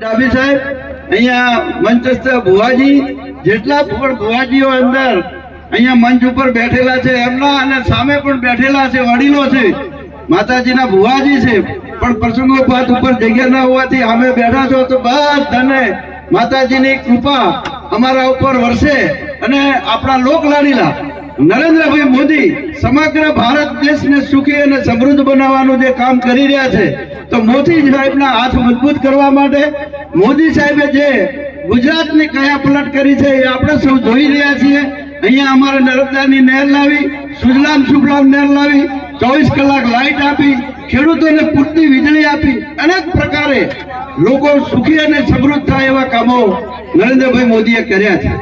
ડાભી સાહેબ, અહીંયા મંચસ્થ ભુવાજી, જેટલા પણ ભુવાજીઓ અંદર અહીંયા મંચ ઉપર બેઠેલા છે, એમના અને સામે પણ બેઠેલા છે, વડીલો છે, માતાજીના ભુવાજી છે, પણ પ્રસંગોપાત ઉપર જગ્યા ના હોવાથી અમે બેઠા છો તો બધાને માતાજીની કૃપા અમારા ઉપર વરસે અને આપણા લોકલાડીલા નરેન્દ્રભાઈ મોદી સમગ્ર ભારત દેશને સુખી અને સમૃદ્ધ બનાવવાનું જે કામ કરી રહ્યા છે તો મોદી સાહેબના હાથ મજબૂત કરવા માટે મોદી સાહેબે જે ગુજરાતની કયા પલટ કરી છે એ આપણે સૌ જોઈ રહ્યા છીએ. અહીંયા અમારે નર્મદાની નહેર લાવી, સુજલામ સુફલામ નહેર લાવી, ચોવીસ કલાક લાઇટ આપી, ખેડૂતોને પૂરતી વીજળી આપી, અનેક પ્રકારે લોકો સુખી અને સમૃદ્ધ થાય એવા કામો નરેન્દ્રભાઈ મોદીએ કર્યા છે.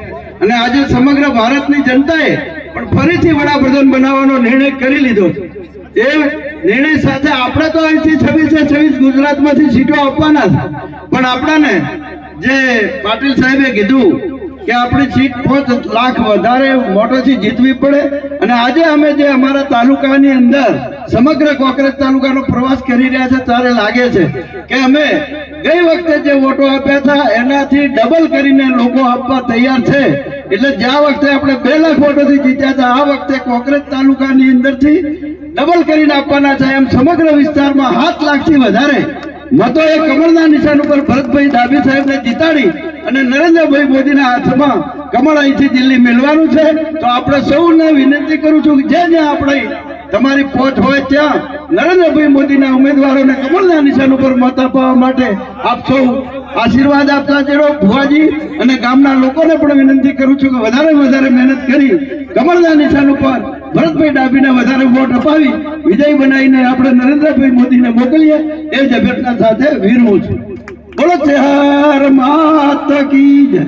અને આજે સમગ્ર ભારતની જનતાએ પણ ફરીથી વડાપ્રધાન બનાવવાનો નિર્ણય કરી લીધો. એ નિર્ણય સાથે આપણે તો અહીંથી છવ્વીસે છવ્વીસ ગુજરાતમાંથી સીટો આપવાના પણ આપણાને જે પાટીલ સાહેબે કીધું કે આપણી સીટ પાંચ લાખ વધારે મોટોથી જીતવી પડે અને આજે અમે જે અમારા તાલુકાની અંદર સમગ્ર કોકરેજ તાલુકાનો પ્રવાસ કરી રહ્યા છે, ત્યારે લાગે છે કે અમે ગઈ વખતે જે વોટો આપ્યા હતા, એનાથી ડબલ કરીને લોકો આપવા તૈયાર છે. એટલે જ્યાં વખતે આપણે બે લાખ વોટોથી જીત્યા હતા, આ વખતે કોકરેજ તાલુકાની અંદરથી ડબલ કરીને આપવાના છે. એમ સમગ્ર વિસ્તારમાં સાત લાખથી વધારે મતો એ કમળના નિશાન ઉપર ભરતભાઈ ડાભી સાહેબને જીતાડી અને નરેન્દ્રભાઈ મોદીના હાથમાં કમળ અહીંથી દિલ્હી મેળવાનું છે, તો આપણે સૌને વિનંતી કરું છું કે જે જ્યાં આપણે તમારી પહોંચ હોય ત્યાં નરેન્દ્રભાઈ મોદીના ઉમેદવારોને કમળના નિશાન ઉપર મત અપાવવા માટે આપ સૌ આશીર્વાદ આપતા ચેડો ભુવાજી અને ગામના લોકોને પણ વિનંતી કરું છું કે વધારે વધારે મહેનત કરી કમળના નિશાન ઉપર ભરતભાઈ ડાભીને વધારે વોટ અપાવી, વિજય બનાવીને આપણે નરેન્દ્રભાઈ મોદીને મોકલીએ, એ જ અભ્યર્થના સાથે વિરવું છું. બોલો ચેહર માત કી